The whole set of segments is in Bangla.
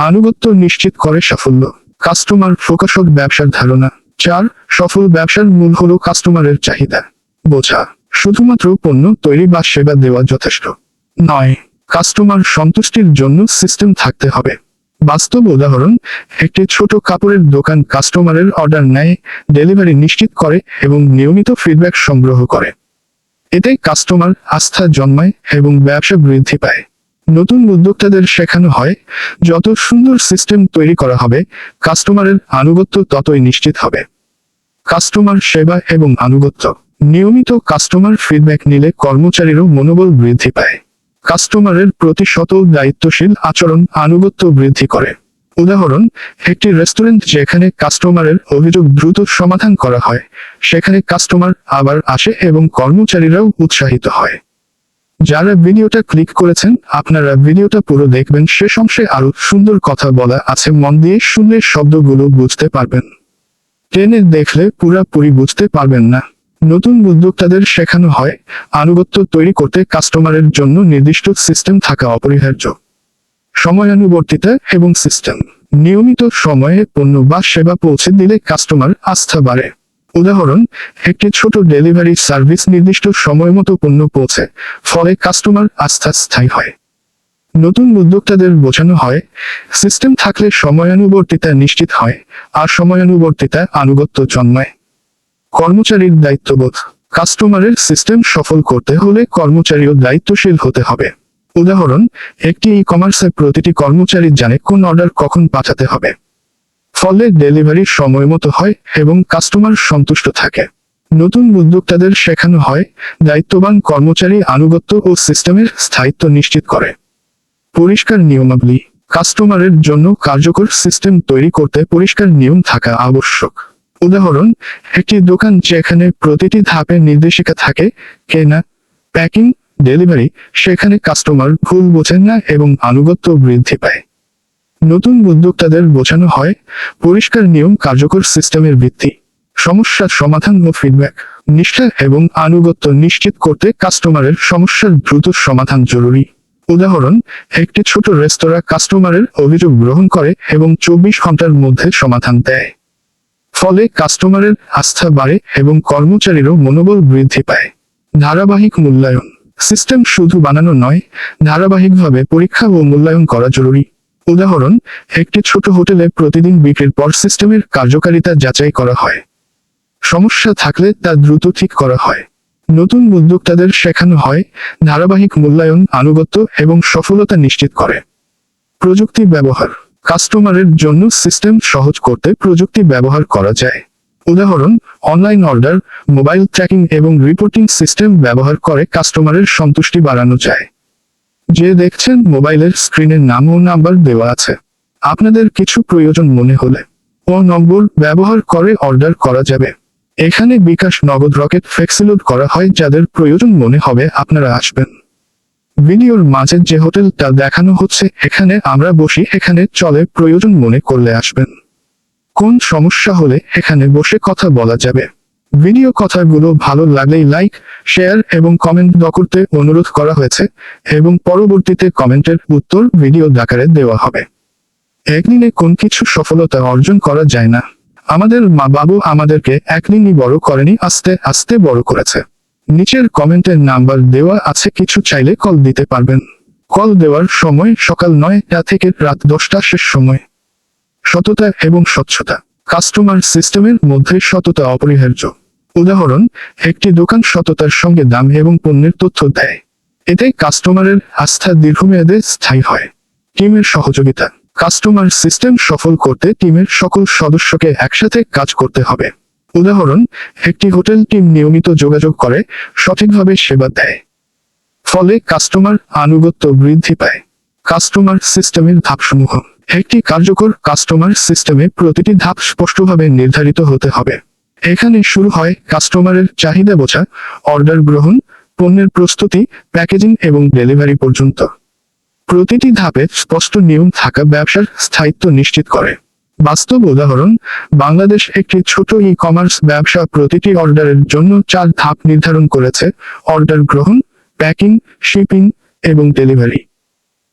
আনুগত্য নিশ্চিত করে সাফল্য। কাস্টমার প্রকাশক ব্যবসার ধারণা। চার, সফল ব্যবসার মূল হল কাস্টমারের চাহিদা। বোঝা। শুধুমাত্র পণ্য তৈরি বা সেবা দেওয়া যথেষ্ট। নয়, কাস্টমার সন্তুষ্টির জন্য সিস্টেম থাকতে হবে। বাস্তব উদাহরণ, একটি ছোট কাপড়ের দোকান কাস্টমারের অর্ডার নেয়, ডেলিভারি নিশ্চিত করে এবং নিয়মিত ফিডব্যাক সংগ্রহ করে। এতে কাস্টমার আস্থা জন্মায় এবং ব্যবসা বৃদ্ধি পায়। নতুন উদ্যোক্তাদের শেখানো হয়, যত সুন্দর সিস্টেম তৈরি করা হবে, কাস্টমারের আনুগত্য ততই নিশ্চিত হবে। কাস্টমার সেবা এবং আনুগত্য। নিয়মিত কাস্টমার ফিডব্যাক নিলে কর্মচারীরও মনোবল বৃদ্ধি পায়। কাস্টমারের প্রতি শত দায়িত্বশীল আচরণ আনুগত্য বৃদ্ধি করে। উদাহরণ, একটি রেস্টুরেন্ট যেখানে কাস্টমারের অভিযোগ দ্রুত সমাধান করা হয়, সেখানে কাস্টমার আবার আসে এবং কর্মচারীরাও উৎসাহিত হয়। যারা ভিডিওটা ক্লিক করেছেন, আপনারা ভিডিওটা পুরো দেখবেন শেষ অংশে আরও সুন্দর কথা বলা আছে, মন দিয়ে শুনলে শব্দগুলো বুঝতে পারবেন। ট্রেনে দেখলে পুরাপুরি বুঝতে পারবেন না। নতুন উদ্যোক্তাদের শেখানো হয়, আনুগত্য তৈরি করতে কাস্টমারের জন্য নির্দিষ্ট সিস্টেম থাকা অপরিহার্য। সময়ানুবর্তিতা এবং সিস্টেম। নিয়মিত সময়ে পণ্য বা সেবা পৌঁছে দিলে কাস্টমার আস্থা বাড়ে। উদাহরণ, একটি ছোট ডেলিভারি সার্ভিস নির্দিষ্ট সময় মতো পণ্য পৌঁছে, ফলে কাস্টমার আস্থা স্থায়ী হয়। নতুন উদ্যোক্তাদের বোঝানো হয়, সিস্টেম থাকলে সময়ানুবর্তিতা নিশ্চিত হয়, আর সময়ানুবর্তিতা আনুগত্য জন্মায়। কর্মচারীর দায়িত্ববোধ, কাস্টমারের সিস্টেম সফল করতে হলে কর্মচারীও দায়িত্বশীল হতে হবে। উদাহরণ, একটি ই কমার্সে প্রতিটি কর্মচারী জানে কোন অর্ডার কখন পাঠাতে হবে। ফলে ডেলিভারি সময় মতো হয় এবং কাস্টমার সন্তুষ্ট থাকে। নতুন উদ্যোক্তাদের শেখানো হয়, দায়িত্ববান কর্মচারী আনুগত্য ও সিস্টেমের স্থায়িত্ব নিশ্চিত করে। পরিষ্কার নিয়মাবলী, কাস্টমারের জন্য কার্যকর সিস্টেম তৈরি করতে পরিষ্কার নিয়ম থাকা আবশ্যক। উদাহরণ, একটি দোকান যেখানে প্রতিটি ধাপে নির্দেশিকা থাকে, কেনা, প্যাকিং, ডেলিভারি, সেখানে কাস্টমার ভুল বোঝেন না এবং আনুগত্য বৃদ্ধি পায়। নতুন উদ্যোক্তাদের বোঝানো হয়, পরিষ্কার নিয়ম কার্যকর সিস্টেমের ভিত্তি, সমস্যার সমাধান ও ফিডব্যাক নিষ্ঠা এবং আনুগত্য নিশ্চিত করতে কাস্টমারের সমস্যার দ্রুত সমাধান জরুরি। উদাহরণ, একটি ছোট রেস্তোরাঁ কাস্টমারের অভিযোগ গ্রহণ করে এবং চব্বিশ ঘণ্টার মধ্যে সমাধান দেয়। ফলে কাস্টমারের আস্থা বাড়ে এবং কর্মচারীরও মনোবল বৃদ্ধি পায়। ধারাবাহিক মূল্যায়ন, সিস্টেম শুধু বানানো নয়, ধারাবাহিকভাবে পরীক্ষা ও মূল্যায়ন করা জরুরি। উদাহরণ, একটি ছোট হোটেলে প্রতিদিন বিক্রির পর সিস্টেমের কার্যকারিতা যাচাই করা হয়। সমস্যা থাকলে তা দ্রুত ঠিক করা হয়। নতুন উদ্যোক্তাদের শেখানো হয়, ধারাবাহিক মূল্যায়ন, আনুগত্য এবং সফলতা নিশ্চিত করে। প্রযুক্তি ব্যবহার, কাস্টমারের জন্য সিস্টেম সহজ করতে প্রযুক্তি ব্যবহার করা যায়। উদাহরণ, অনলাইন অর্ডার, মোবাইল ট্র্যাকিং এবং রিপোর্টিং সিস্টেম ব্যবহার করে কাস্টমারের সন্তুষ্টি বাড়ানো যায়। যে দেখছেন মোবাইলের স্ক্রিনের নাম ও নাম্বার দেওয়া আছে। আপনাদের কিছু প্রয়োজন মনে হলে ও নম্বর ব্যবহার করে অর্ডার করা যাবে। এখানে বিকাশ নগদ রকেট ফ্লেক্সিলোড করা হয় যাদের প্রয়োজন মনে হবে আপনারা আসবেন। ভিডিওর মাঝে যে হোটেলটা দেখানো হচ্ছে, এখানে আমরা বসি, এখানে চলে প্রয়োজন মনে করলে আসবেন। কোন সমস্যা হলে এখানে বসে কথা বলা যাবে। ভিডিও কথাগুলো ভালো লাগলেই লাইক, শেয়ার এবং কমেন্ট দ করতে অনুরোধ করা হয়েছে এবং পরবর্তীতে কমেন্টের উত্তর ভিডিও আকারে দেওয়া হবে। একদিনে কোন কিছু সফলতা অর্জন করা যায় না। আমাদের মা বাবু আমাদেরকে একদিনই বড় করেনি, আস্তে আস্তে বড় করেছে। নিচের কমেন্টের নাম্বার দেওয়া আছে, কিছু চাইলে কল দিতে পারবেন। কল দেওয়ার সময় সকাল নয়টা থেকে রাত দশটা শেষ সময়। সততা এবং স্বচ্ছতা। কাস্টমার সিস্টেমের মধ্যে সততা অপরিহার্য। উদাহরণ, একটি দোকান সততার সঙ্গে দাম এবং পণ্যের তথ্য দেয়। এতে কাস্টমারের আস্থা দীর্ঘমেয়াদে স্থায়ী হয়। টিমের সহযোগিতা। কাস্টমার সিস্টেম সফল করতে টিমের সকল সদস্যকে একসাথে কাজ করতে হবে। উদাহরণ, একটি হোটেল টিম নিয়মিত যোগাযোগ করে, সঠিকভাবে সেবা দেয়। ফলে কাস্টমার আনুগত্য বৃদ্ধি পায়। কাস্টমার সিস্টেমের ধাপসমূহ। একটি কার্যকর কাস্টমার সিস্টেমে প্রতিটি ধাপ স্পষ্টভাবে নির্ধারিত হতে হবে। এখানে শুরু হয় কাস্টমারের চাহিদা বোঝা, অর্ডার গ্রহণ, পণ্যের প্রস্তুতি, প্যাকেজিং এবং ডেলিভারি পর্যন্ত। প্রতিটি ধাপে স্পষ্ট নিয়ম থাকা ব্যবসার স্থায়িত্ব নিশ্চিত করে। বাস্তব উদাহরণ, বাংলাদেশ একটি ছোট ই কমার্স ব্যবসা প্রতিটি অর্ডারের জন্য চার ধাপ নির্ধারণ করেছে, অর্ডার গ্রহণ, প্যাকিং, শিপিং এবং ডেলিভারি।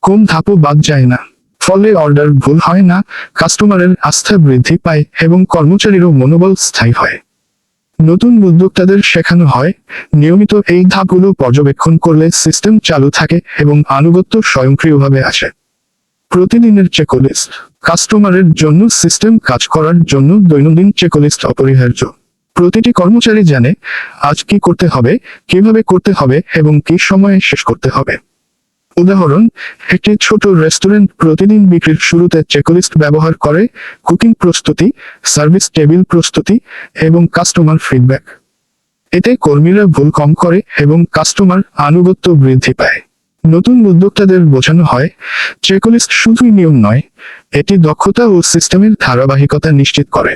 কোন ধাপও বাদ যায় না। ফলে অর্ডার ভুল হয় না কাস্টমারের আস্থা বৃদ্ধি পায় এবং কর্মচারীরও মনোবল স্থায়ী হয়। নতুন উদ্যোক্তাদের শেখানো হয়, নিয়মিত এই ধাপগুলো পর্যবেক্ষণ করলে সিস্টেম চালু থাকে এবং আনুগত্য স্বয়ংক্রিয়ভাবে আসে। প্রতিদিনের চেকলিস্ট কাস্টমারের জন্য সিস্টেম কাজ করার জন্য দৈনন্দিন চেকলিস্ট অপরিহার্য। প্রতিটি কর্মচারী জানে, আজ কি করতে হবে, কীভাবে করতে হবে এবং কি সময়ে শেষ করতে হবে। উদাহরণ, একটি ছোট রেস্টুরেন্ট প্রতিদিন বিক্রির শুরুতে চেকলিস্ট ব্যবহার করে, কুকিং প্রস্তুতি, সার্ভিস টেবিল প্রস্তুতি এবং কাস্টমার ফিডব্যাক। এতে কর্মীরা ভুল কম করে এবং কাস্টমার আনুগত্য বৃদ্ধি পায়। নতুন উদ্যোক্তাদের বোঝানো হয়, চেকলিস্ট শুধুই নিয়ম নয়, এটি দক্ষতা ও সিস্টেমের ধারাবাহিকতা নিশ্চিত করে।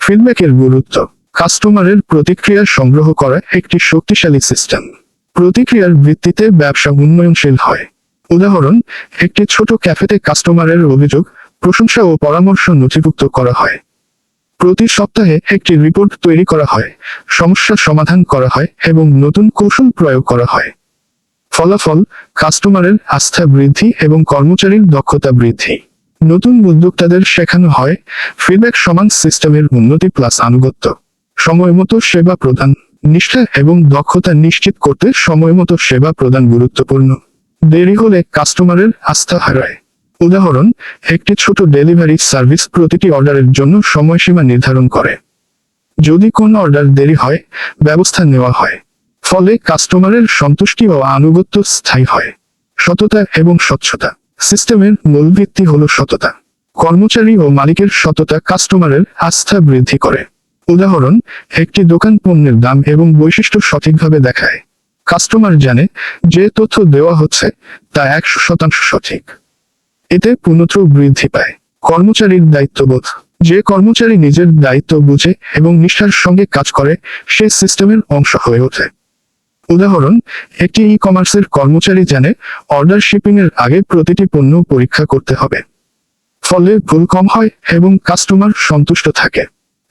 ফিডব্যাকের গুরুত্ব, কাস্টমারের প্রতিক্রিয়া সংগ্রহ করা একটি শক্তিশালী সিস্টেম। প্রতিক্রিয়ার ভিত্তিতে ব্যবসা উন্নয়নশীল হয়। উদাহরণ, একটি ছোট ক্যাফেতে কাস্টমারের অভিযোগ, প্রশংসা ও পরামর্শ নথিভুক্ত করা হয়। প্রতি সপ্তাহে একটি রিপোর্ট তৈরি করা হয়, সমস্যা সমাধান করা হয় এবং নতুন কৌশল প্রয়োগ করা হয়। ফলাফল, কাস্টমারের আস্থা বৃদ্ধি এবং কর্মচারীর দক্ষতা বৃদ্ধি। নতুন উদ্যোক্তাদের শেখানো হয় ফিডব্যাক সমান সিস্টেমের উন্নতি প্লাস আনুগত্য। সময়মতো সেবা প্রদান নিষ্ঠা এবং দক্ষতা নিশ্চিত করতে সময়মতো সেবা প্রদান গুরুত্বপূর্ণ। দেরি হলে কাস্টমারের আস্থা হারায়। উদাহরণ, একটি ছোট ডেলিভারি সার্ভিস প্রতিটি অর্ডারের জন্য সময়সীমা নির্ধারণ করে। যদি কোনো অর্ডার দেরি হয়, ব্যবস্থা নেওয়া হয়। ফলে কাস্টমারের সন্তুষ্টি ও আনুগত্য স্থায়ী হয়। সততা এবং স্বচ্ছতা। সিস্টেমের মূল ভিত্তি হল সততা। কর্মচারী ও মালিকের সততা কাস্টমারের আস্থা বৃদ্ধি করে। উদাহরণ, একটি দোকান পণ্যের দাম এবং বৈশিষ্ট্য সঠিকভাবে দেখায়। কাস্টমার জানে যে তথ্য দেওয়া হচ্ছে তা একশো শতাংশ সঠিক। এতে পুনত্র বৃদ্ধি পায়। কর্মচারীর দায়িত্ববোধ। যে কর্মচারী নিজের দায়িত্ব বুঝে এবং নিষ্ঠার সঙ্গে কাজ করে, সে সিস্টেমের অংশ হয়ে ওঠে। উদাহরণ, একটি ই কমার্সের কর্মচারী জানে অর্ডার শিপিং এর আগে প্রতিটি পণ্য পরীক্ষা করতে হবে। ফলে ভুল কম হয় এবং কাস্টমার সন্তুষ্ট থাকে।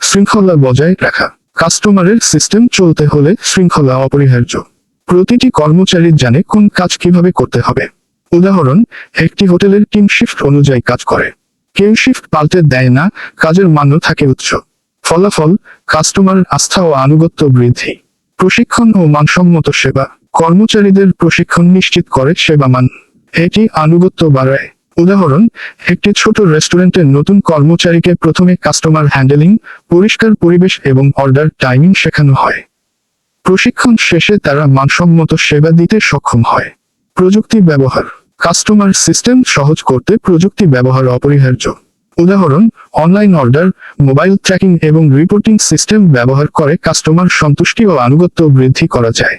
শৃঙ্খলা বজায় রাখা। কাস্টমারের সিস্টেম চলতে হলে শৃঙ্খলা অপরিহার্য। প্রতিটি কর্মচারী জানে কোন কাজ কীভাবে করতে হবে। উদাহরণ, একটি হোটেলের টিম শিফট অনুযায়ী কাজ করে। কেউ শিফট পাল্টে দেয় না, কাজের মান্য থাকে উৎস ফলাফল, কাস্টমার আস্থা ও আনুগত্য বৃদ্ধি। প্রশিক্ষণ ও মানসম্মত সেবা। কর্মচারীদের প্রশিক্ষণ নিশ্চিত করে সেবা মান। এটি আনুগত্য বাড়ায়। উদাহরণ, একটি ছোট রেস্টুরেন্টের নতুন কর্মচারীকে প্রথমে কাস্টমার হ্যান্ডেলিং, পরিষ্কার পরিবেশ এবং অর্ডার টাইমিং শেখানো হয়। প্রশিক্ষণ শেষে তারা মানসম্মত সেবা দিতে সক্ষম হয়। প্রযুক্তি ব্যবহার, কাস্টমার সিস্টেম সহজ করতে প্রযুক্তি ব্যবহার অপরিহার্য। উদাহরণ, অনলাইন অর্ডার, মোবাইল ট্র্যাকিং এবং রিপোর্টিং সিস্টেম ব্যবহার করে কাস্টমার সন্তুষ্টি ও আনুগত্য বৃদ্ধি করা যায়।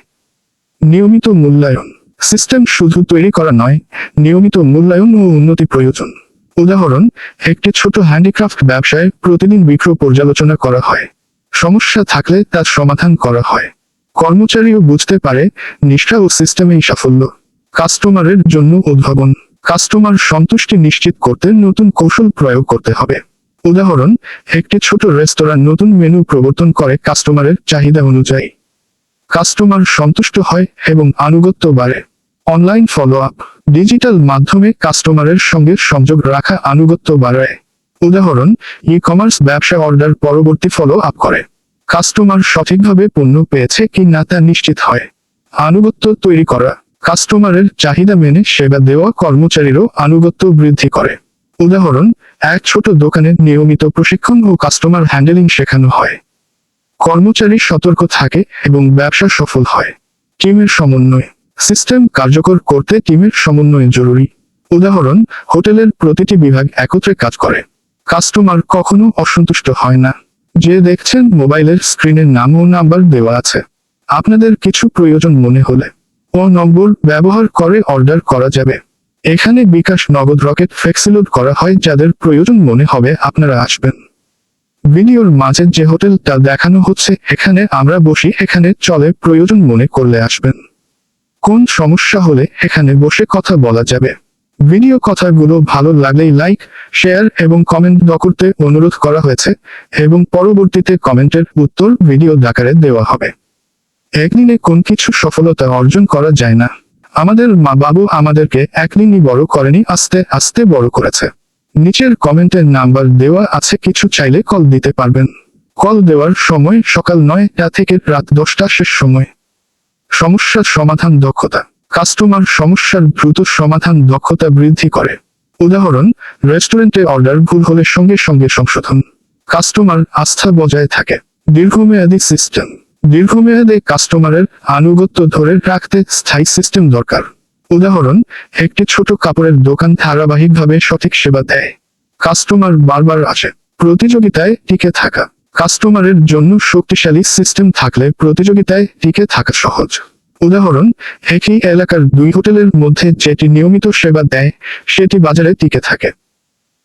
নিয়মিত মূল্যায়ন সিস্টেম শুধু তৈরি করা নয়, নিয়মিত মূল্যায়ন ও উন্নতি প্রয়োজন। উদাহরণ, একটি ছোট হ্যান্ডিক্রাফট ব্যবসায় প্রতিদিন বিক্রয় পর্যালোচনা করা হয়। সমস্যা থাকলে তার সমাধান করা হয়। কর্মচারীও বুঝতে পারে, নিষ্ঠা ও সিস্টেমেই সাফল্য। কাস্টমারের জন্য উদ্ভাবন। কাস্টমার সন্তুষ্টি নিশ্চিত করতে নতুন কৌশল প্রয়োগ করতে হবে। উদাহরণ, একটি ছোট রেস্তোরাঁ নতুন মেনু প্রবর্তন করে কাস্টমারের চাহিদা অনুযায়ী। কাস্টমার সন্তুষ্ট হয় এবং আনুগত্য বাড়ে। অনলাইন ফলো আপ ডিজিটাল মাধ্যমে কাস্টমারের সঙ্গে সংযোগ রাখা আনুগত্য বাড়ায়। উদাহরণ ই কমার্স ব্যবসা অর্ডার পরবর্তী ফলো আপ করে। কাস্টমার সঠিকভাবে পণ্য পেয়েছে কি না তা নিশ্চিত হয়। আনুগত্য তৈরি করা, কাস্টমারের চাহিদা মেনে সেবা দেওয়া কর্মচারীরও আনুগত্য বৃদ্ধি করে। উদাহরণ, এক ছোট দোকানে নিয়মিত প্রশিক্ষণ ও কাস্টমার হ্যান্ডেলিং শেখানো হয়। কর্মচারী সতর্ক থাকে এবং ব্যবসা সফল হয়। টিমের সমন্বয়। সিস্টেম কার্যকর করতে টিমের সমন্বয় জরুরি। উদাহরণ, হোটেলের প্রতিটি বিভাগ একত্রে কাজ করে। কাস্টমার কখনো অসন্তুষ্ট হয় না। যে দেখছেন মোবাইলের স্ক্রিনের নাম ও নাম্বার দেওয়া আছে। আপনাদের কিছু প্রয়োজন মনে হলে। ও নম্বর ব্যবহার করে অর্ডার করা যাবে। এখানে বিকাশ নগদ রকেট ফ্লেক্সিলোড করা হয় যাদের প্রয়োজন মনে হবে আপনারা আসবেন। ভিডিওর মাঝে যে হোটেলটা দেখানো হচ্ছে, এখানে আমরা বসি, এখানে চলে প্রয়োজন মনে করলে আসবেন। কোন সমস্যা হলে এখানে বসে কথা বলা যাবে? ভিডিও কথাগুলো ভালো লাগলেই লাইক, শেয়ার এবং কমেন্ট দ করতে অনুরোধ করা হয়েছে এবং পরবর্তীতে কমেন্টের উত্তর ভিডিও আকারে দেওয়া হবে। একদিনে কোন কিছু সফলতা অর্জন করা যায় না। আমাদের মা বাবু আমাদেরকে একদিনই বড় করেনি, আস্তে আস্তে বড় করেছে। নিচের কমেন্টের নাম্বার দেওয়া আছে, কিছু চাইলে কল দিতে পারবেন। কল দেওয়ার সময় সকাল নয়টা থেকে রাত দশটা শেষ সময়। সমস্যার সমাধান দক্ষতা। কাস্টমার সমস্যার দ্রুত সমাধান দক্ষতা বৃদ্ধি করে। উদাহরণ রেস্টুরেন্টে অর্ডার ভুল হলে সঙ্গে সঙ্গে সংশোধন। কাস্টমার আস্থা বজায় থাকে। দীর্ঘমেয়াদী সিস্টেম দীর্ঘমেয়াদে কাস্টমারের আনুগত্য ধরে রাখতে স্থায়ী সিস্টেম দরকার। উদাহরণ, একটি ছোট কাপড়ের দোকান ধারাবাহিকভাবে সঠিক সেবা দেয়। কাস্টমার বারবার আসে। প্রতিযোগিতায় টিকে থাকা। কাস্টমারের জন্য শক্তিশালী সিস্টেম থাকলে প্রতিযোগিতায় টিকে থাকা সহজ। উদাহরণ, একই এলাকার দুই হোটেলের মধ্যে যেটি নিয়মিত সেবা দেয়, সেটি বাজারে টিকে থাকে।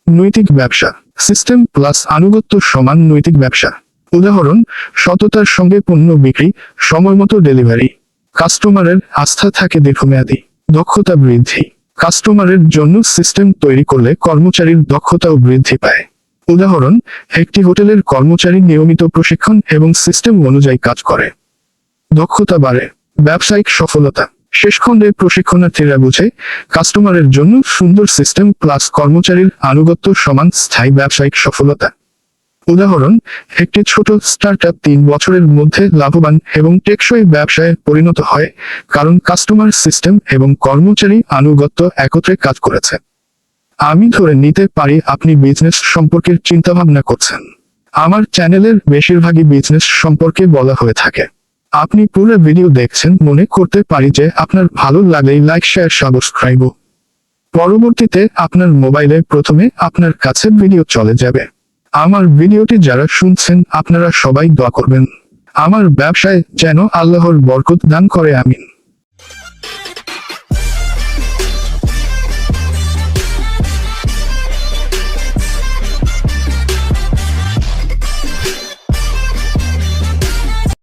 নৈতিক ব্যবসা, সিস্টেম প্লাস আনুগত্য সমান নৈতিক ব্যবসা। উদাহরণ, সততার সঙ্গে পণ্য বিক্রি সময়মতো ডেলিভারি। কাস্টমারের আস্থা থাকে দীর্ঘমেয়াদী, দক্ষতা বৃদ্ধি। কাস্টমারের জন্য সিস্টেম তৈরি করলে কর্মচারীর দক্ষতাও বৃদ্ধি পায়। উদাহরণ, একটি হোটেলের কর্মচারী নিয়মিত প্রশিক্ষণ এবং সিস্টেম অনুযায়ী কাজ করে। দক্ষতা বাড়ে, ব্যবসায়িক সফলতা। শেষ খণ্ডে প্রশিক্ষণার্থীরা বুঝে, কাস্টমারের জন্য সুন্দর সিস্টেম প্লাস কর্মচারীর আনুগত্য সমান স্থায়ী ব্যবসায়িক সফলতা। উদাহরণ, একটি ছোট স্টার্টআপ তিন বছরের মধ্যে লাভবান এবং টেকসই ব্যবসায় পরিণত হয়, কারণ কাস্টমার সিস্টেম এবং কর্মচারী আনুগত্য একত্রে কাজ করেছে। আমি ধরে নিতে পারি আপনি বিজনেস সম্পর্কে চিন্তাভাবনা করছেন। আমার চ্যানেলের বেশিরভাগই বিজনেস সম্পর্কে বলা হয়ে থাকে। আপনি পুরো ভিডিও দেখছেন, মনে করতে পারি যে আপনার ভালো লাগলেই লাইক শেয়ার সাবস্ক্রাইব পরবর্তীতে আপনার মোবাইলে প্রথমে আপনার কাছে ভিডিও চলে যাবে। আমার ভিডিওটি যারা শুনছেন, আপনারা সবাই দোয়া করবেন। আমার ব্যবসায় যেন আল্লাহর বরকত দান করে, আমিন।